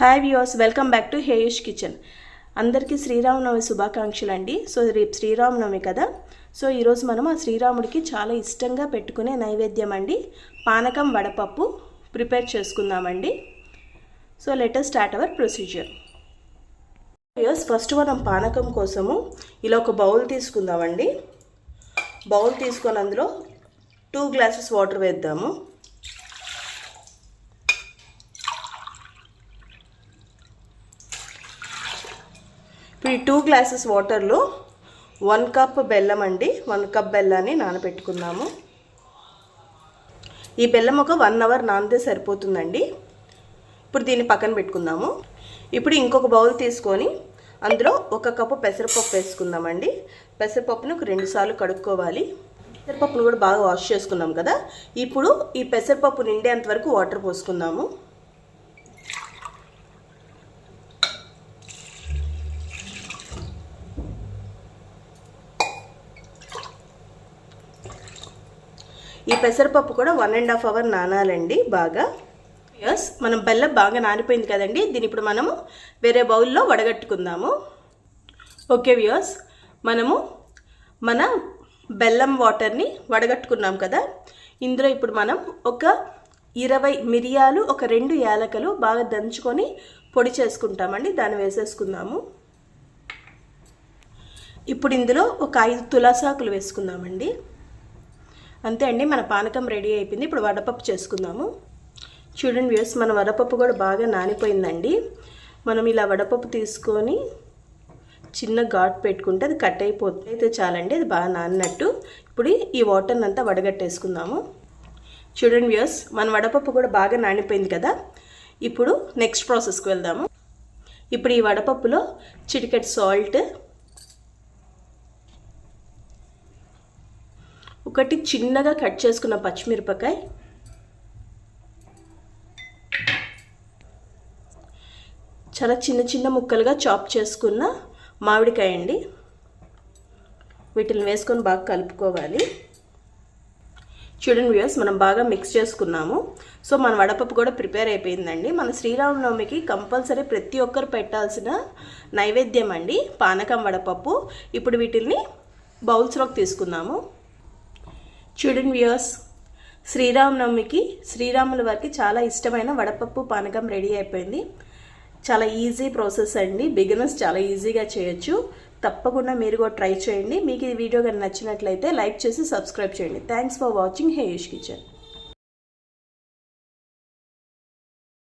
Hi viewers welcome back to Heyush kitchen అందరికీ శ్రీరామనవమి శుభాకాంక్షలు అండి సో రేపు శ్రీరామనవమి కదా. సో ఈరోజు మనం ఆ శ్రీరాముడికి చాలా ఇష్టంగా పెట్టుకునే నైవేద్యం అండి పానకం వడపప్పు ప్రిపేర్ చేసుకుందామండి. So let's start our procedure viewers first మనం పానకం కోసము ఇలా ఒక బౌల్ తీసుకుందామండి. బౌల్ తీసుకొని అందులో టూ గ్లాసెస్ వాటర్ వేద్దాము. ఇప్పుడు ఈ టూ గ్లాసెస్ వాటర్లో వన్ కప్ బెల్లం అండి. వన్ కప్ బెల్లాన్ని నానబెట్టుకున్నాము. ఈ బెల్లం ఒక వన్ అవర్ నానితే సరిపోతుందండి. ఇప్పుడు దీన్ని పక్కన పెట్టుకుందాము. ఇప్పుడు ఇంకొక బౌల్ తీసుకొని అందులో ఒక కప్పు పెసరపప్పు వేసుకుందామండి. పెసరపప్పును ఒక రెండు సార్లు కడుక్కోవాలి. పెసరపప్పును కూడా బాగా వాష్ చేసుకున్నాం కదా. ఇప్పుడు ఈ పెసరపప్పు నిండేంత వరకు వాటర్ పోసుకుందాము. ఈ పెసరపప్పు కూడా వన్ అండ్ హాఫ్ అవర్ నానాలండి బాగా. ఎస్ మనం బెల్లం బాగా నానిపోయింది కదండి దీని ఇప్పుడు మనము వేరే బౌల్లో వడగట్టుకుందాము. ఓకే వ్యూస్ మనము మన బెల్లం వాటర్ని వడగట్టుకున్నాం కదా. ఇందులో ఇప్పుడు మనం ఒక ఇరవై మిరియాలు ఒక రెండు యాలకలు బాగా దంచుకొని పొడి చేసుకుంటామండి దాన్ని వేసేసుకుందాము. ఇప్పుడు ఇందులో ఒక ఐదు తులసాకులు వేసుకుందామండి. అంతే అండి మన పానకం రెడీ అయిపోయింది. ఇప్పుడు వడపప్పు చేసుకుందాము. చూడండి వ్యూస్ మన వడపప్పు కూడా బాగా నానిపోయిందండి. మనం ఇలా వడపప్పు తీసుకొని చిన్న ఘాట్ పెట్టుకుంటే అది కట్ అయిపోతుంది. అయితే చాలండి అది బాగా నానినట్టు. ఇప్పుడు ఈ వాటర్ని అంతా వడగట్టేసుకుందాము. చూడండి వ్యూస్ మన వడపప్పు కూడా బాగా నానిపోయింది కదా. ఇప్పుడు నెక్స్ట్ ప్రాసెస్కి వెళ్దాము. ఇప్పుడు ఈ వడపప్పులో చిటికెట్ సాల్ట్ ఒకటి చిన్నగా కట్ చేసుకున్న పచ్చిమిరపకాయ. చాలా చిన్న చిన్న ముక్కలుగా చాప్ చేసుకున్న మామిడికాయ అండి. వీటిని వేసుకొని బాగా కలుపుకోవాలి. చూడండి వ్యూస్ మనం బాగా మిక్స్ చేసుకున్నాము. సో మన వడపప్పు కూడా ప్రిపేర్ అయిపోయిందండి. మన శ్రీరామనవమికి కంపల్సరీ ప్రతి ఒక్కరు పెట్టాల్సిన నైవేద్యం అండి పానకం వడపప్పు. ఇప్పుడు వీటిని బౌల్స్లోకి తీసుకుందాము. చూడండి వ్యూయర్స్ శ్రీరామనవమికి శ్రీరాముల వారికి చాలా ఇష్టమైన వడపప్పు పానకం రెడీ అయిపోయింది. చాలా ఈజీ ప్రాసెస్ అండి. బిగినర్స్ చాలా ఈజీగా చేయొచ్చు. తప్పకుండా మీరు కూడా ట్రై చేయండి. మీకు ఈ వీడియో కానీ నచ్చినట్లయితే లైక్ చేసి సబ్స్క్రైబ్ చేయండి. Thanks for watching Heyush kitchen